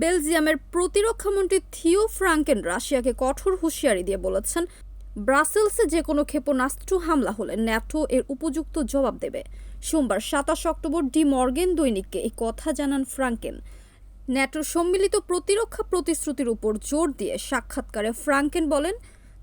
বেলজিয়ামের প্রতিরক্ষামন্ত্রী থিও ফ্রাঙ্কেন রাশিয়াকে কঠোর হুঁশিয়ারি দিয়ে বলেছেন, ব্রাসেলসে যে কোনো ক্ষেপণাস্ত্র হামলা হলে ন্যাটো এর উপযুক্ত জবাব দেবে। সোমবার সাতাশ অক্টোবর ডি মর্গেন দৈনিককে এই কথা জানান ফ্রাঙ্কেন। ন্যাটোর সম্মিলিত প্রতিরক্ষা প্রতিশ্রুতির উপর জোর দিয়ে সাক্ষাৎকারে ফ্রাঙ্কেন বলেন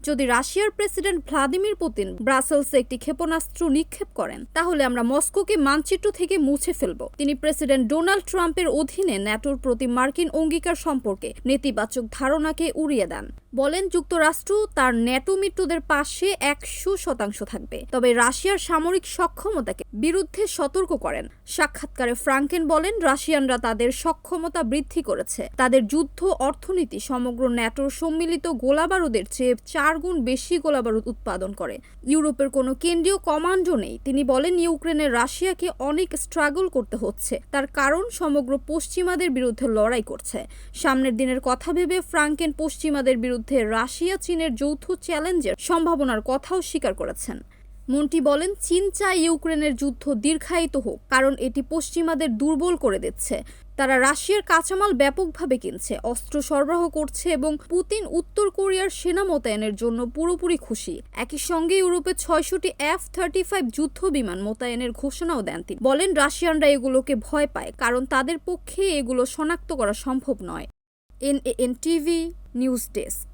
যদি রাশিয়ার প্রেসিডেন্ট ভ্লাদিমির পুতিন ব্রাসেলসে একটি ক্ষেপণাস্ত্র নিক্ষেপ করেন, তাহলে আমরা মস্কোকে মানচিত্র থেকে মুছে ফেলব। তিনি প্রেসিডেন্ট ডোনাল্ড ট্রাম্পের অধীনে ন্যাটোর প্রতি মার্কিন অঙ্গীকার সম্পর্কে নেতিবাচক ধারণাকে উড়িয়ে দেন। বলেন, যুক্তরাষ্ট্র তার ন্যাটো মিত্রদের পাশে একশো শতাংশ থাকবে। তবে রাশিয়ার সামরিক সক্ষমতাকে বিরুদ্ধে সতর্ক করেন। সাক্ষাৎকারে ফ্রাঙ্কেন বলেন, রাশিয়ানরা তাদের সক্ষমতা বৃদ্ধি করেছে। তাদের যুদ্ধ, অর্থনীতি, সমগ্র ন্যাটোর সম্মিলিত গোলাবারুদের চেয়ে চার গুণ বেশি গোলাবারুদ উৎপাদন করে। ইউরোপের কোনো কেন্দ্রীয় কমান্ডও নেই। তিনি বলেন, ইউক্রেনের রাশিয়াকে অনেক স্ট্রাগল করতে হচ্ছে। তার কারণ সমগ্র পশ্চিমাদের বিরুদ্ধে লড়াই করছে। সামনের দিনের কথা ভেবে ফ্রাঙ্কেন পশ্চিমাদের বিরুদ্ধে রাশিয়া চীনের যৌথ চ্যালেঞ্জের সম্ভাবনার কথাও স্বীকার করেছেন। মন্টি বলেন, চীন চায় ইউক্রেনের যুদ্ধ দীর্ঘায়িত হোক, কারণ এটি পশ্চিমাদের দুর্বল করে দিচ্ছে। তারা রাশিয়ার কাঁচামাল ব্যাপকভাবে কিনছে, অস্ত্র সরবরাহ করছে এবং পুতিন উত্তর কোরিয়ার সেনা মোতায়েনের জন্য পুরোপুরি খুশি। একই সঙ্গে ইউরোপে ছয়শটি এফ থার্টি ফাইভ যুদ্ধ বিমান মোতায়েনের ঘোষণাও দেন তিনি। বলেন, রাশিয়ানরা এগুলোকে ভয় পায়, কারণ তাদের পক্ষে এগুলো শনাক্ত করা সম্ভব নয়। N A N TV, news desk.